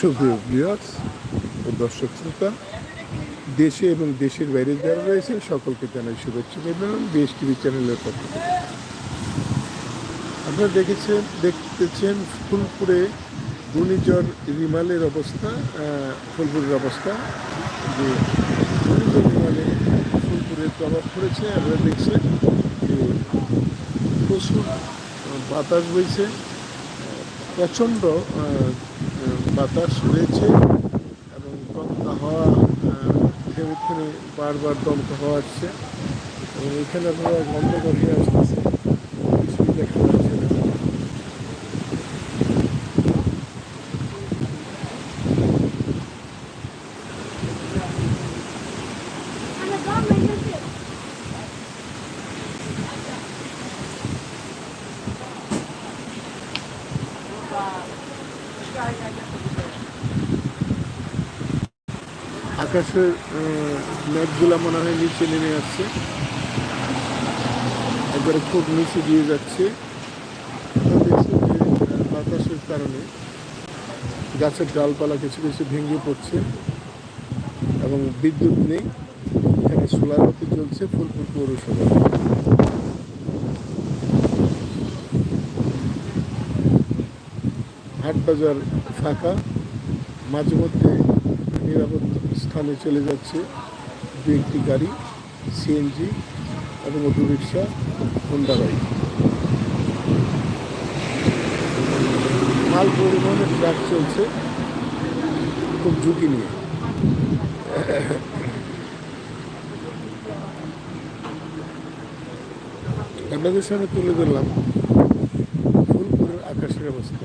সুপ্রিয় ভিউয়ার্স ও দর্শক শ্রোতা, দেশে এবং দেশের বাইরে যারা রয়েছেন, সকলকে জানাই শুভেচ্ছা অভিনন্দন বিএস টিভি চ্যানেলের পক্ষ থেকে। আপনারা দেখেছেন, দেখতেছেন ফুলপুরে ঘূর্ণিঝড় রিমালের অবস্থা ফুলপুরের অবস্থা। যে ঘূর্ণিঝড় রিমালে ফুলপুরে প্রভাব পড়েছে, আপনারা দেখছেন যে প্রচুর বাতাস বইছে। প্রচণ্ড বাতাস রয়েছে এবং দমকা হওয়া থেমে থেমে বারবার দমকা হওয়া আসছে। এবং এখানে আপনারা গন্ধ করে আসতেছে। কিছুই দেখা যাচ্ছে আকাশের মেঘগুলা মনে হয় নিচে নেমে আসছে। একবারে খুব নিচে দিয়ে যাচ্ছে। বাতাসের কারণে গাছের ডালপালা কিছু কিছু ভেঙে পড়ছে এবং বিদ্যুৎ নেই। এখানে সোলার বাতি চলছে ফুলপুর পৌরসভা। হাট বাজার ফাঁকা, মাঝে মধ্যে নিরাপদ স্থানে চলে যাচ্ছে। দু একটি গাড়ি সিএনজি এবং অটোরিক্সা হোন্ডা গাড়ি। মাল পরিবহনের ট্রাক চলছে, খুব ঝুঁকি নিয়ে। আপনাদের সামনে তুলে ধরলাম ফুলপুরের আকাশের অবস্থা।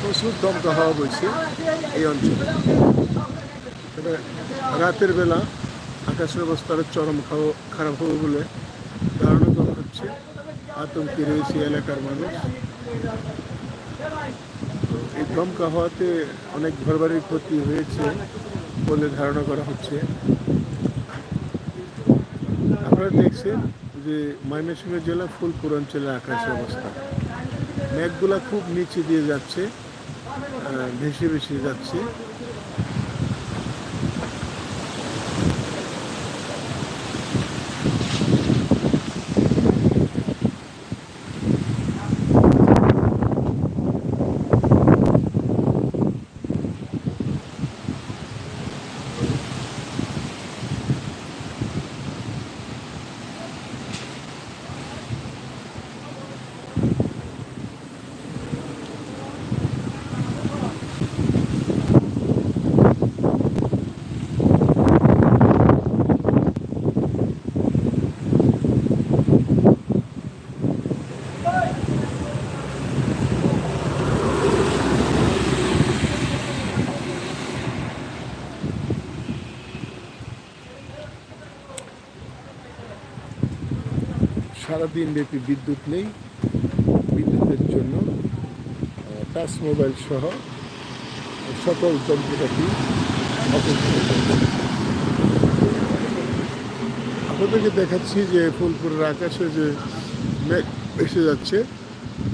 প্রচুর দমকা হাওয়া বইছে এই অঞ্চলে। রাতের বেলা আকাশের অবস্থা আরও চরম খারাপ হবে বলে ধারণা করা হচ্ছে। আতঙ্কে রয়েছে এলাকার মানুষ। এই দমকা হওয়াতে অনেক ঘরবাড়ির ক্ষতি হয়েছে বলে ধারণা করা হচ্ছে। আপনারা দেখছেন যে ময়মনসিংহ জেলা ফুল অঞ্চলের আকাশের অবস্থা। মেঘগুলা খুব নিচে দিয়ে যাচ্ছে ভেসে ভেসে যাচ্ছে। সারাদিন ব্যাপী বিদ্যুৎ নেই, বিদ্যুতের জন্য টাচ মোবাইল সহ সকল যন্ত্রপাতি আপনাদেরকে দেখাচ্ছি যে ফুলপুরের আকাশে যে মেঘ এসে যাচ্ছে,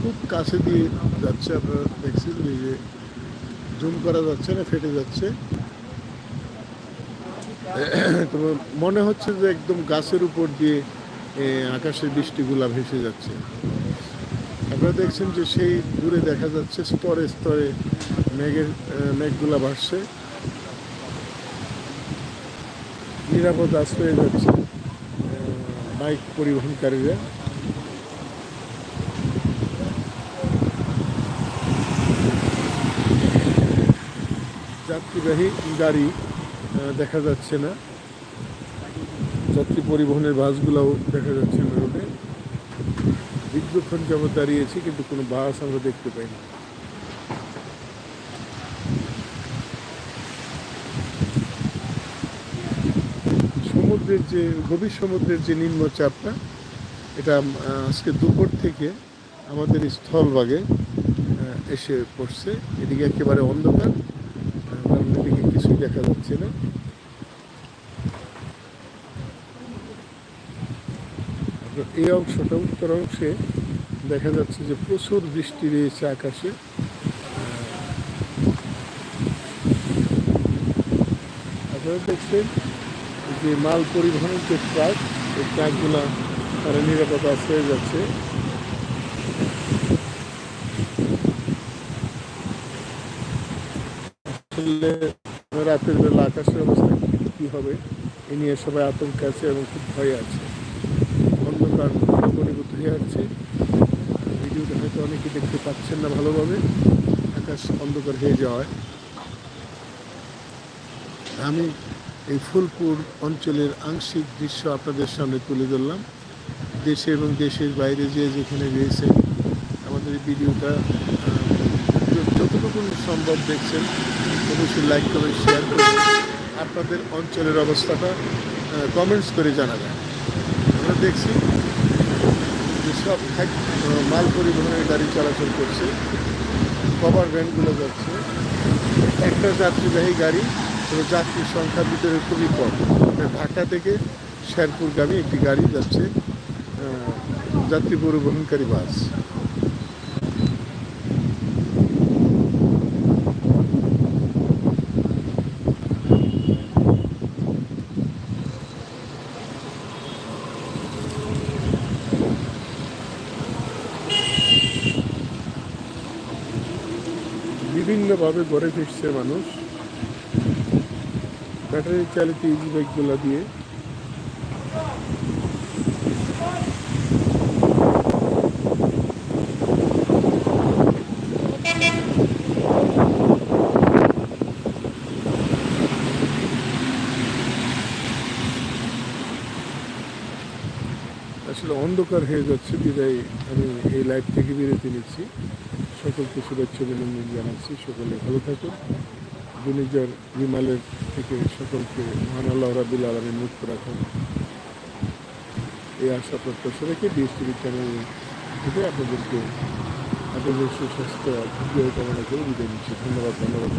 খুব কাছে দিয়ে যাচ্ছে, আপনারা দেখছেন যে জুম করা যাচ্ছে না, ফেটে যাচ্ছে। তো মনে হচ্ছে যে একদম গাছের উপর দিয়ে আকাশে বৃষ্টিগুলা ভেসে যাচ্ছে। আপনারা দেখছেন যে সেই দূরে দেখা যাচ্ছে স্তরে স্তরে মেঘের মেঘগুলা ভাসছে। নিরাপদ আশ্রয়ে যাচ্ছে বাইক পরিবহনকারীরা। যাত্রীবাহী গাড়ি দেখা যাচ্ছে না। যাত্রী পরিবহনের বাসগুলোও দেখা যাচ্ছে না রোডে। দীর্ঘক্ষণ যাবৎ দাঁড়িয়েছি, কিন্তু কোনো বাস আমরা দেখতে পাইনি। সমুদ্রের যে, গভীর সমুদ্রের যে নিম্নচাপটা এটা আজকে দুপুর থেকে আমাদের স্থলভাগে এসে পড়ছে। এদিকে একেবারে অন্ধকার। এদিকে কিছুই দেখা যাচ্ছে না। এই অংশটা উত্তর অংশে দেখা যাচ্ছে যে প্রচুর বৃষ্টি রয়েছে আকাশে। আপনারা দেখছেন যে মাল পরিবহনের যে ট্রাক, এই ট্রাকগুলা তারা নিরাপদ আশ্রয়ে যাচ্ছে। রাতের বেলা আকাশের অবস্থা কি হবে, এ নিয়ে সবাই আতঙ্কে আছে এবং খুব ভয়ে আছে। অন্ধকার ঘনীভূত হয়ে আছে। ভিডিওটা হয়তো অনেকে দেখতে পাচ্ছেন না ভালোভাবে। আকাশ অন্ধকার হয়ে যাওয়ায়। আমি এই ফুলপুর অঞ্চলের আংশিক দৃশ্য আপনাদের সামনে তুলে ধরলাম। দেশে এবং দেশের বাইরে যে যেখানে রয়েছে, আমাদের এই ভিডিওটা যত- যতটুকু সম্ভব দেখছেন, অবশ্যই লাইক করবেন শেয়ার করবেন আপনাদের অঞ্চলের অবস্থাটা কমেন্টস করে জানাবেন। আমরা দেখছি যে সব মাল পরিবহনের গাড়ি চলাচল করছে। কভার ভ্যানগুলো যাচ্ছে। একটা যাত্রীবাহী গাড়ি এবং যাত্রীর সংখ্যার ভিতরে খুবই কম। মানে ঢাকা থেকে শেরপুরগামী একটি গাড়ি যাচ্ছে যাত্রী পরিবহনকারী বাস। বিভিন্নভাবে গড়ে ফিরছে মানুষ। ব্যাটারি চালিত ইজি বাইকগুলো দিয়ে। আসলে অন্ধকার হয়ে যাচ্ছে, বিদায় আমি এই লাইভ থেকে বিরতি নিচ্ছি। সকলকে শুভেচ্ছা অভিনন্দন জানাচ্ছি। সকলে ভালো থাকুন। দুনিজার হিমালয়ের থেকে সকলকে মহান আল্লাহ রাবুল আলমী মুক্ত রাখুন। এই আশা প্রত্যাশা রেখে ডিএসটিভি চ্যানেল থেকে আপনাদেরকে আপনাদের সুস্বাস্থ্য কামনা করে বিদায় নিচ্ছি। ধন্যবাদ ধন্যবাদ।